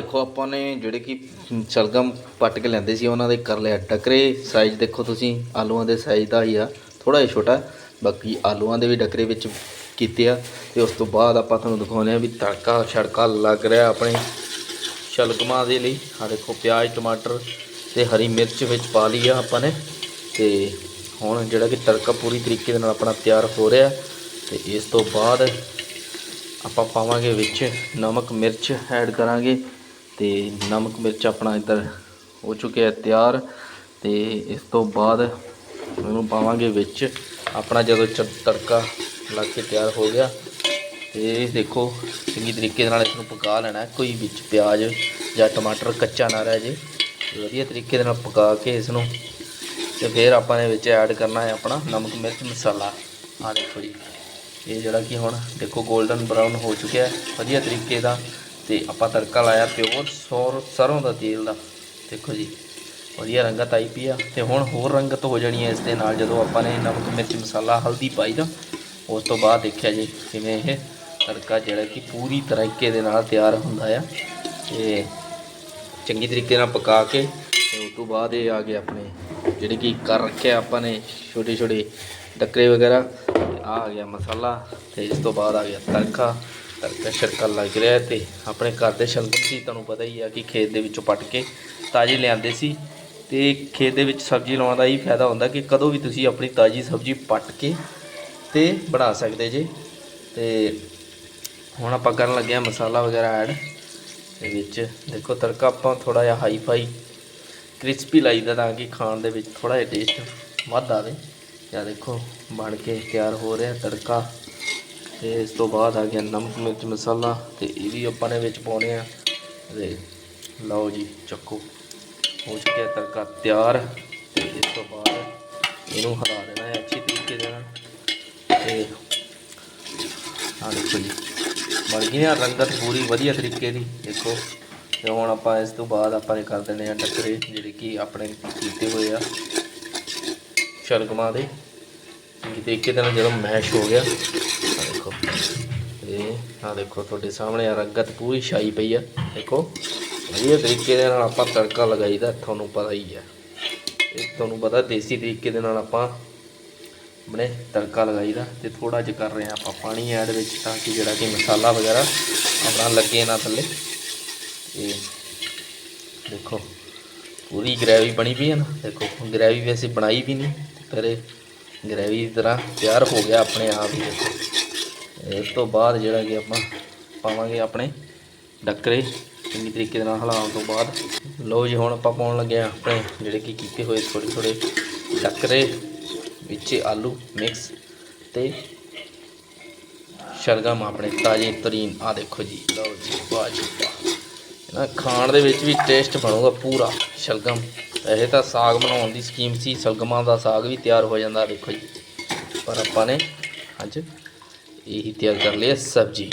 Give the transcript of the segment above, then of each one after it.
ਦੇਖੋ, ਆਪਾਂ ਨੇ ਜਿਹੜੇ ਕਿ ਸ਼ਲਗਮ ਪੱਟ ਕੇ ਲੈਂਦੇ ਸੀ, ਉਹਨਾਂ ਦੇ ਕਰ ਲਿਆ ਡਕਰੇ। ਸਾਈਜ਼ ਦੇਖੋ ਤੁਸੀਂ, ਆਲੂਆਂ ਦੇ ਸਾਈਜ਼ ਦਾ ਹੀ ਆ ਥੋੜਾ ਜਿਹਾ ਛੋਟਾ। ਬਾਕੀ ਆਲੂਆਂ ਦੇ ਵੀ ਡਕਰੇ ਵਿੱਚ ਕੀਤੇ ਆ। ਤੇ ਉਸ ਤੋਂ ਬਾਅਦ ਆਪਾਂ ਤੁਹਾਨੂੰ ਦਿਖਾਉਂਦੇ ਆ ਵੀ ਤੜਕਾ ਛੜਕਾ ਲੱਗ ਰਿਹਾ ਆਪਣੇ ਸ਼ਲਗਮਾਂ ਦੇ ਲਈ। ਆ ਦੇਖੋ, ਪਿਆਜ਼, ਟਮਾਟਰ ਤੇ ਹਰੀ ਮਿਰਚ ਵਿੱਚ ਪਾ ਲਈ ਆ ਆਪਾਂ ਨੇ। ਤੇ ਹੁਣ ਜਿਹੜਾ ਕਿ ਤੜਕਾ ਪੂਰੀ ਤਰੀਕੇ ਦੇ ਨਾਲ ਆਪਣਾ ਤਿਆਰ ਹੋ ਰਿਹਾ। ਤੇ ਇਸ ਤੋਂ ਬਾਅਦ ਆਪਾਂ ਪਾਵਾਂਗੇ ਵਿੱਚ ਨਮਕ, ਮਿਰਚ ਐਡ ਕਰਾਂਗੇ। ਤੇ ਨਮਕ ਮਿਰਚ ਆਪਣਾ ਇੱਧਰ ਹੋ ਚੁੱਕਿਆ ਤਿਆਰ ਤੇ ਇਸ ਤੋਂ ਬਾਅਦ ਉਹਨੂੰ ਪਾਵਾਂਗੇ ਵਿੱਚ। ਆਪਣਾ ਜਦੋਂ ਚ- ਤੜਕਾ ਲੱਗ ਕੇ ਤਿਆਰ ਹੋ ਗਿਆ ਤੇ ਦੇਖੋ ਚੰਗੀ ਤਰੀਕੇ ਨਾਲ ਇਸ ਨੂੰ ਪਕਾ ਲੈਣਾ ਕੋਈ ਵਿੱਚ ਪਿਆਜ਼ ਜਾਂ ਟਮਾਟਰ ਕੱਚਾ ਨਾ ਰਹਿ ਜੇ। ਵਧੀਆ ਤਰੀਕੇ ਦੇ ਨਾਲ ਪਕਾ ਕੇ ਇਸ ਨੂੰ ਤੇ ਫਿਰ ਆਪਾਂ ਨੇ ਵਿੱਚ ਐਡ ਕਰਨਾ ਹੈ ਆਪਣਾ ਨਮਕ ਮਿਰਚ ਮਸਾਲਾ। ਆ ਦੇਖੋ ਜੀ, ਇਹ ਜਿਹੜਾ ਕਿ ਹੁਣ ਦੇਖੋ 골ਡਨ ਬਰਾਊਨ ਹੋ ਚੁੱਕਿਆ ਹੈ। ਵਧੀਆ ਤਰੀਕੇ ਦਾ ਤੇ ਆਪਾਂ ਤੜਕਾ ਲਾਇਆ ਪਿਓਰ, ਸੌਰ, ਸਰੋਂ ਦਾ ਤੇਲ ਦਾ। ਦੇਖੋ ਜੀ, ਵਧੀਆ ਰੰਗਤ ਆਈ ਪਈ ਆ। ਤੇ ਹੁਣ ਹੋਰ ਰੰਗਤ ਹੋ ਜਾਣੀ ਹੈ ਇਸ ਦੇ ਨਾਲ, ਜਦੋਂ ਆਪਾਂ ਨੇ ਨਮਕ, ਮਿਰਚ, ਮਸਾਲਾ, ਹਲਦੀ ਪਾਈ ਦਾ ਉਸ ਤੋਂ ਬਾਅਦ ਦੇਖਿਆ ਜੀ, ਕਿਵੇਂ ਇਹ ਤੜਕਾ ਜਿਹੜਾ ਕਿ ਪੂਰੀ ਤਰੀਕੇ ਦੇ ਨਾਲ ਤਿਆਰ ਹੁੰਦਾ ਆ। ਤੇ ਚੰਗੀ ਤਰੀਕੇ ਨਾਲ ਪਕਾ ਕੇ ਤੇ ਉਸ ਤੋਂ ਬਾਅਦ ਇਹ ਆ ਗਏ ਆਪਣੇ, ਜਿਹੜੇ ਕਿ ਕਰ ਰੱਖਿਆ ਆਪਾਂ ਨੇ ਛੋਟੇ ਛੋਟੇ ਡੱਕਰੇ ਵਗੈਰਾ। ਆ ਆ ਗਿਆ ਮਸਾਲਾ ਤੇ ਇਸ ਤੋਂ ਬਾਅਦ ਆ ਗਿਆ ਤੜਕਾ। ਤੜਕਾ ਛੜਕਾ ਲੱਗ ਰਿਹਾ ਤੇ ਆਪਣੇ ਘਰ ਦੇ ਸ਼ਲਗਮ ਸੀ, ਤੁਹਾਨੂੰ ਪਤਾ ਹੀ ਆ ਕਿ ਖੇਤ ਦੇ ਵਿੱਚੋਂ ਪੱਟ ਕੇ ਤਾਜ਼ੀ ਲਿਆਂਦੇ ਸੀ। ਤੇ ਖੇਤ ਦੇ ਵਿੱਚ ਸਬਜ਼ੀ ਲਾਉਣ ਦਾ ਇਹ ਫਾਇਦਾ ਹੁੰਦਾ ਕਿ ਕਦੋਂ ਵੀ ਤੁਸੀਂ ਆਪਣੀ ਤਾਜ਼ੀ ਸਬਜ਼ੀ ਪੱਟ ਕੇ ਤੇ ਬਣਾ ਸਕਦੇ ਜੇ। ਤੇ ਹੁਣ ਆਪਾਂ ਕਰਨ ਲੱਗੇ ਆ ਮਸਾਲਾ ਵਗੈਰਾ ਐਡ। ਦੇ ਵਿੱਚ ਦੇਖੋ ਤੜਕਾ ਆਪਾਂ ਥੋੜਾ ਜਿਹਾ ਹਾਈ ਫਾਈ ਕ੍ਰਿਸਪੀ ਲਾਈਦਾ ਤਾਂ ਕਿ ਖਾਣ ਦੇ ਵਿੱਚ ਥੋੜਾ ਜਿਹਾ ਟੇਸਟ ਵੱਧ ਆਵੇ। ਜਾਂ ਦੇਖੋ, ਬਣ ਕੇ ਤਿਆਰ ਹੋ ਰਿਹਾ ਤੜਕਾ। ਤੇ ਇਸ ਤੋਂ ਬਾਅਦ ਆ ਗਿਆ ਨਮਕ, ਮਿਰਚ, ਮਸਾਲਾ ਤੇ ਇਹ ਵੀ ਆਪਾਂ ਨੇ ਵਿੱਚ ਪਾਉਣੇ ਆ। ਤੇ ਲਓ ਜੀ, ਚੱਕੋ। ਹੋ ਚੁੱਕਿਆ ਤੜਕਾ ਤਿਆਰ। ਤੇ ਇਸ ਤੋਂ ਬਾਅਦ ਇਹਨੂੰ ਹਲਾ ਦੇਣਾ ਹੈ, ਅੱਛੀ ਤਰੀਕੇ ਦੇ ਨਾਲ। ਤੇ ਆ ਦੇਖੋ ਜੀ, ਬਣ ਗਈ ਨਾ ਰੰਗਤ ਪੂਰੀ ਵਧੀਆ ਤਰੀਕੇ ਦੀ। ਦੇਖੋ, ਤੇ ਹੁਣ ਆਪਾਂ ਇਸ ਤੋਂ ਬਾਅਦ ਆਪਾਂ ਨੇ ਕਰ ਦੇਣੇ ਆ ਟੱਕਰੇ, ਜਿਹੜੇ ਕਿ ਆਪਣੇ ਕੀਤੇ ਹੋਏ ਆ ਸ਼ਲਗਮਾਂ ਦੇ। ਚੰਗੀ ਤਰੀਕੇ ਦੇ ਨਾਲ ਜਦੋਂ ਮੈਸ਼ ਹੋ ਗਿਆ ਆ ਦੇਖੋ। ਤੇ ਆ ਦੇਖੋ ਤੁਹਾਡੇ ਸਾਹਮਣੇ ਆ ਰੰਗਤ ਪੂਰੀ ਛਾਈ ਪਈ ਆ, ਦੇਖੋ। ਵਧੀਆ ਤਰੀਕੇ ਦੇ ਨਾਲ ਆਪਾਂ ਤੜਕਾ ਲਗਾਈਦਾ, ਤੁਹਾਨੂੰ ਪਤਾ ਹੀ ਆ। ਇਹ ਤੁਹਾਨੂੰ ਪਤਾ ਦੇਸੀ ਤਰੀਕੇ ਦੇ ਨਾਲ ਆਪਾਂ ਆਪਣੇ ਤੜਕਾ ਲਗਾਈਦਾ ਤੇ ਥੋੜਾ ਜਿਹਾ ਕਰ ਰਹੇ ਹਾਂ ਆਪਾਂ ਪਾਣੀ ਐਡ ਵਿੱਚ ਤਾਂ ਕਿ ਜਿਹੜਾ ਕਿ ਮਸਾਲਾ ਵਗੈਰਾ ਆਪਣਾ ਲੱਗੇ ਨਾ ਥੱਲੇ। ਤੇ ਦੇਖੋ, ਪੂਰੀ ਗ੍ਰੇਵੀ ਬਣੀ ਪਈ ਹੈ ਨਾ, ਦੇਖੋ ਗ੍ਰੇਵੀ ਅਸੀਂ ਬਣਾਈ ਵੀ ਨਹੀਂ, ਪਰ ਗ੍ਰੇਵੀ ਦੀ ਤਰ੍ਹਾਂ ਤਿਆਰ ਹੋ ਗਿਆ ਆਪਣੇ ਆਪ ਹੀ। ਦੇਖੋ ਇਸ ਤੋਂ ਬਾਅਦ ਜਿਹੜਾ ਕਿ ਆਪਾਂ ਪਾਵਾਂਗੇ ਆਪਣੇ ਡੱਕਰੇ, ਚੰਗੀ ਤਰੀਕੇ ਦੇ ਨਾਲ ਹਿਲਾਉਣ ਤੋਂ ਬਾਅਦ। ਲਓ ਜੀ, ਹੁਣ ਆਪਾਂ ਪਾਉਣ ਲੱਗੇ ਹਾਂ ਆਪਣੇ ਜਿਹੜੇ ਕਿ ਕੀਤੇ ਹੋਏ ਛੋਟੇ ਛੋਟੇ ਡੱਕਰੇ ਵਿੱਚ ਆਲੂ ਮਿਕਸ ਤੇ ਸ਼ਲਗਮ ਆਪਣੇ ਤਾਜ਼ੇ ਤਰੀਨ। ਆ ਦੇਖੋ ਜੀ, ਲਓ ਜੀ, ਵਾਹ ਜੀ, ਵਾਹ। ਨਾ ਖਾਣ ਦੇ ਵਿੱਚ ਵੀ ਟੇਸਟ ਬਣੂਗਾ ਪੂਰਾ ਸ਼ਲਗਮ। ਇਹ ਤਾਂ ਸਾਗ ਬਣਾਉਣ ਦੀ ਸਕੀਮ ਸੀ ਸ਼ਲਗਮਾਂ ਦਾ ਸਾਗ ਵੀ ਤਿਆਰ ਹੋ ਜਾਂਦਾ ਦੇਖੋ ਜੀ। ਪਰ ਆਪਾਂ ਨੇ ਅੱਜ ਇਹੀ ਤਿਆਰ ਕਰ ਲਿਆ ਸਬਜੀ,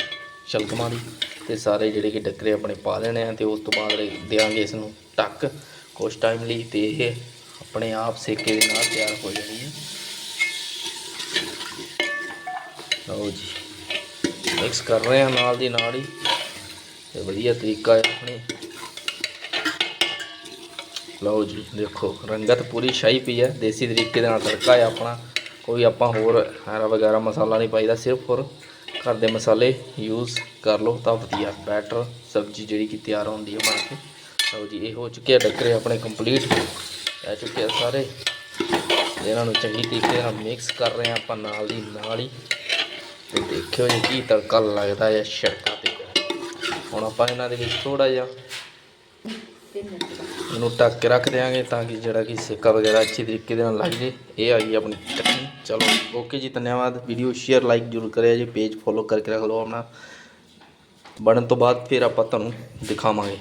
ਸ਼ਲਗਮਾਂ ਦੀ। ਤੇ ਸਾਰੇ ਜਿਹੜੇ ਕਿ ਡੱਕਰੇ ਆਪਣੇ ਪਾ ਲੈਣੇ ਆ ਤੇ ਉਸ ਤੋਂ ਬਾਅਦ ਦੇਵਾਂਗੇ ਇਸ ਨੂੰ ਟੱਕ ਕੁਛ ਟਾਈਮ ਲਈ ਤੇ ਇਹ ਆਪਣੇ ਆਪ ਸੇਕੇ ਦੇ ਨਾਲ ਤਿਆਰ ਹੋ ਜਾਣੀ ਹੈ। ਲਓ ਜੀ ਮਿਕਸ ਕਰ ਰਹੇ ਹਾਂ ਨਾਲ ਦੀ ਨਾਲ ਹੀ। ਤੇ ਵਧੀਆ ਤਰੀਕਾ ਹੈ ਆਪਣੀ। ਲਓ ਜੀ, ਦੇਖੋ, ਰੰਗਤ ਪੂਰੀ ਸ਼ਾਹੀ ਪਈ ਹੈ, ਦੇਸੀ ਤਰੀਕੇ ਦੇ ਨਾਲ ਤੜਕਾ ਹੈ ਆਪਣਾ, ਕੋਈ ਆਪਾਂ ਹੋਰ ਹਰਾ ਵਗੈਰਾ ਮਸਾਲਾ ਨਹੀਂ ਪਾਈਦਾ, ਸਿਰਫ ਹੋਰ ਘਰ ਦੇ ਮਸਾਲੇ ਯੂਜ਼ ਕਰ ਲਓ ਤਾਂ ਵਧੀਆ ਬੈਟਰ ਸਬਜ਼ੀ ਜਿਹੜੀ ਕਿ ਤਿਆਰ ਹੁੰਦੀ ਹੈ ਬਣ ਕੇ। ਲਓ ਜੀ, ਇਹ ਹੋ ਚੁੱਕੇ ਆ ਡੱਕਰੇ ਆਪਣੇ ਕੰਪਲੀਟ ਰਹਿ ਚੁੱਕੇ ਆ ਸਾਰੇ। ਇਹਨਾਂ ਨੂੰ ਚੰਗੀ ਤਰੀਕੇ ਨਾਲ ਮਿਕਸ ਕਰ ਰਹੇ ਹਾਂ ਆਪਾਂ ਨਾਲ ਦੀ ਨਾਲ ਹੀ। ਤੇ ਦੇਖਿਓ ਜੀ, ਕੀ ਤੜਕਾ ਲੱਗਦਾ ਹੈ ਸ਼ੜਕਾਂ ਤੇ। ਹੁਣ ਆਪਾਂ ਇਹਨਾਂ ਦੇ ਵਿੱਚ ਥੋੜਾ ਜਿਹਾ ਇਹਨੂੰ ਢੱਕ ਕੇ ਰੱਖ ਦਿਆਂਗੇ ਤਾਂ ਕਿ ਜਿਹੜਾ ਕਿ ਸੇਕਾ ਵਗੈਰਾ ਅੱਛੇ ਤਰੀਕੇ ਦੇ ਨਾਲ ਲੱਗ ਜੇ। ਇਹ ਆ ਗਈ ਆਪਣੀ ਟੱਕੀ ਚਲੋ, ਓਕੇ ਜੀ, ਧੰਨਵਾਦ। ਵੀਡੀਓ ਸ਼ੇਅਰ ਲਾਈਕ ਜ਼ਰੂਰ ਕਰਿਆ ਜੀ ਪੇਜ ਫੋਲੋ ਕਰਕੇ ਰੱਖ ਲਓ ਆਪਣਾ। ਬਣਨ ਤੋਂ ਬਾਅਦ ਫਿਰ ਆਪਾਂ ਤੁਹਾਨੂੰ ਦਿਖਾਵਾਂਗੇ।